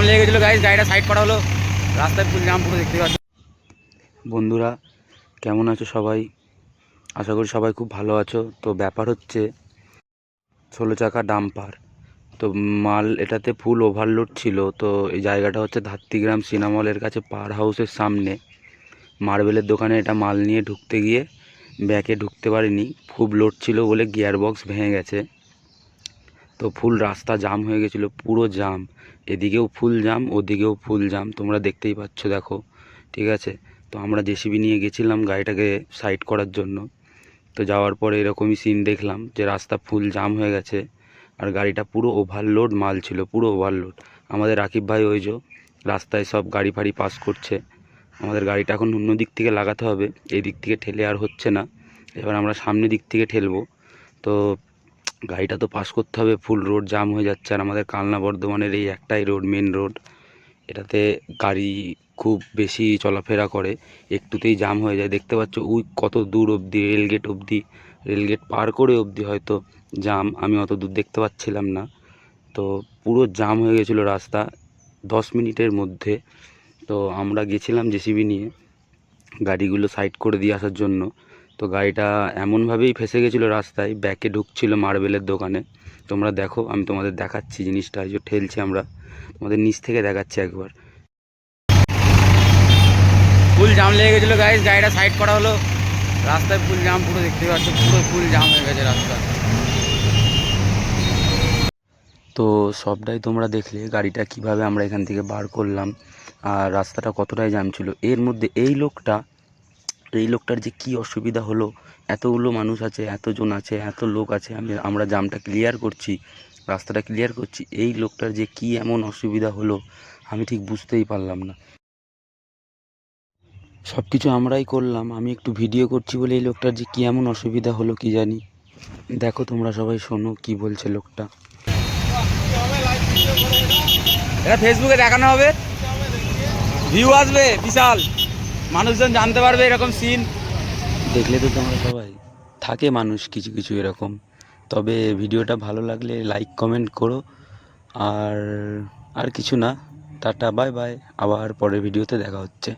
জাম লেগে গেছিল গাইজ গাড়িটা সাইড করা হলো। রাস্তায় ফুল জাম পুরো দেখতে পাচ্ছ। বন্ধুরা, কেমন আছো সবাই? আশা করি সবাই খুব ভালো আছো। তো ব্যাপার হচ্ছে, ষোলো চাকা ডাম্পার। তো মাল এটাতে ফুল ওভারলোড ছিল। তো এই জায়গাটা হচ্ছে ধাত্তিগ্রাম সিনামলের কাছে পার হাউসের সামনে। মার্বেলের দোকানে এটা মাল নিয়ে ঢুকতে গিয়ে ব্যাকে ঢুকতে পারিনি। খুব লোড ছিল বলে গিয়ার বক্স ভেঙে গেছে। তো ফুল রাস্তা জাম হয়ে গেছিল, পুরো জাম। এদিকেও ফুল জাম, ওদিকেও ফুল জাম। তোমরা দেখতেই পাচ্ছ, দেখো। ঠিক আছে? তো আমরা জেসিবি নিয়ে গেছিলাম গাড়িটাকে সাইড করার জন্য। তো যাওয়ার পরে এরকমই সিন দেখলাম যে রাস্তা ফুল জাম হয়ে গেছে আর গাড়িটা পুরো ওভারলোড মাল ছিল পুরো ওভারলোড আমাদের রাকিব ভাই ওই যে রাস্তায় সব গাড়ি ফাড়ি পাস করছে। আমাদের গাড়িটা এখন অন্য দিক থেকে লাগাতে হবে। এই দিক থেকে ঠেলে আর হচ্ছে না। এবার আমরা সামনে দিক থেকে ঠেলবো। তো গাড়িটা তো পাস করতে হবে ফুল রোড জাম হয়ে যাচ্ছে। আর আমাদের কালনা বর্ধমানের এই একটাই রোড মেন রোড এটাতে গাড়ি খুব বেশি চলাফেরা করে, একটুতেই জাম হয়ে যায়। দেখতে পাচ্ছ ওই কত দূর অবধি রেলগেট অবধি রেলগেট পার করে অবধি হয়তো জাম আমি অত দূর দেখতে পাচ্ছিলাম না। তো পুরো জাম হয়ে গেছিল রাস্তা দশ মিনিটের মধ্যে। তো আমরা গেছিলাম জেসিবি নিয়ে, গাড়িগুলো সাইড করে দিয়ে আসার জন্য। তো গাড়িটা এমনভাবেই ফেসে গেছিল রাস্তায় ব্যাকে ঢুকছিল মার্বেলের দোকানে। তোমরা দেখো, আমি তোমাদের দেখাচ্ছি জিনিসটা যে ঠেলছি আমরা। তোমাদের নিচ থেকে দেখাচ্ছি একবার। ফুল জাম লেগে গেছিল গাইজ গাড়িটা সাইড করা হলো। রাস্তায় ফুল জাম পুরো দেখতে পাচ্ছ, পুরো ফুল জাম হয়ে গেছে রাস্তা। তো সবটাই তোমরা দেখলে, গাড়িটা কীভাবে আমরা এখান থেকে বার করলাম, আর রাস্তাটা কতটাই জাম ছিল। এর মধ্যে এই লোকটা এই লোকটার যে কি অসুবিধা হলো? এতগুলো মানুষ আছে, এতজন আছে, এত লোক আছে, আমি, আমরা জামটা ক্লিয়ার করছি, রাস্তাটা ক্লিয়ার করছি, এই লোকটার যে কি এমন অসুবিধা হলো, আমি ঠিক বুঝতেই পারলাম না। সব কিছু আমরাই করলাম, আমি একটু ভিডিও করছি বলে এই লোকটার যে কি এমন অসুবিধা হলো কি জানি। দেখো তোমরা সবাই শোনো কি বলছে লোকটা। এটা ফেসবুকে দেখানো হবে। ভিউ আসবে, বিশাল। মানুষজন জানতে পারবে এরকম সিন দেখলে তো তোমরা সবাই। থাকে মানুষ কিছু কিছু এরকম। তবে ভিডিওটা ভালো লাগলে লাইক কমেন্ট করো। আর আর কিছু না। টাটা বাই বাই আবার পরের ভিডিওতে দেখা হচ্ছে।